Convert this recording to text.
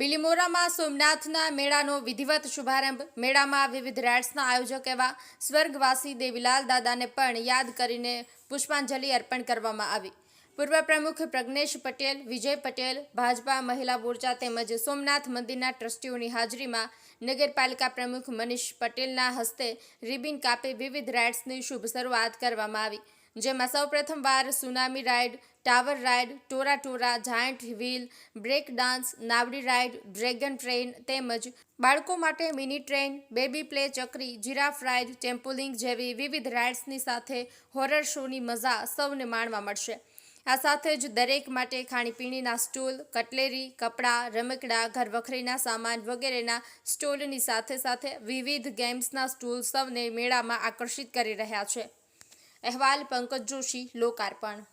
બિલીમોરામાં સોમનાથના મેળાનો વિધિવત શુભારંભ. મેળામાં વિવિધ રાઇડ્સના આયોજક એવા સ્વર્ગવાસી દેવીલાલ દાદાને પણ યાદ કરીને પુષ્પાંજલિ અર્પણ કરવામાં આવી. પૂર્વ પ્રમુખ પ્રજ્ઞેશ પટેલ, વિજય પટેલ, ભાજપા મહિલા મોરચા તેમજ સોમનાથ મંદિરના ટ્રસ્ટીઓની હાજરીમાં નગરપાલિકા પ્રમુખ મનીષ પટેલના હસ્તે રિબિન કાપી વિવિધ રાઇડ્સની શુભ શરૂઆત કરવામાં આવી. જેમાં સૌપ્રથમવાર tsunami ride, tower ride, Tora Tora, giant wheel, break dance, નાવડી ride, dragon train તેમજ બાળકો માટે મિની ટ્રેન, બેબી પ્લે ચકરી, જીરાફ રાઇડ, ટેમ્પોલિંગ જેવી વિવિધ રાઇડ્સની સાથે હોરર શોની મજા સૌને માણવા મળશે. આ સાથે જ દરેક માટે ખાણીપીણીના સ્ટોલ, કટલેરી, કપડાં, રમકડાં, ઘરવખરીના સામાન વગેરેના સ્ટોલની સાથે સાથે વિવિધ ગેમ્સના સ્ટોલ સૌને મેળામાં આકર્ષિત કરી રહ્યા છે. અહેવાલ પંકજ જોશી લોકાર્પણ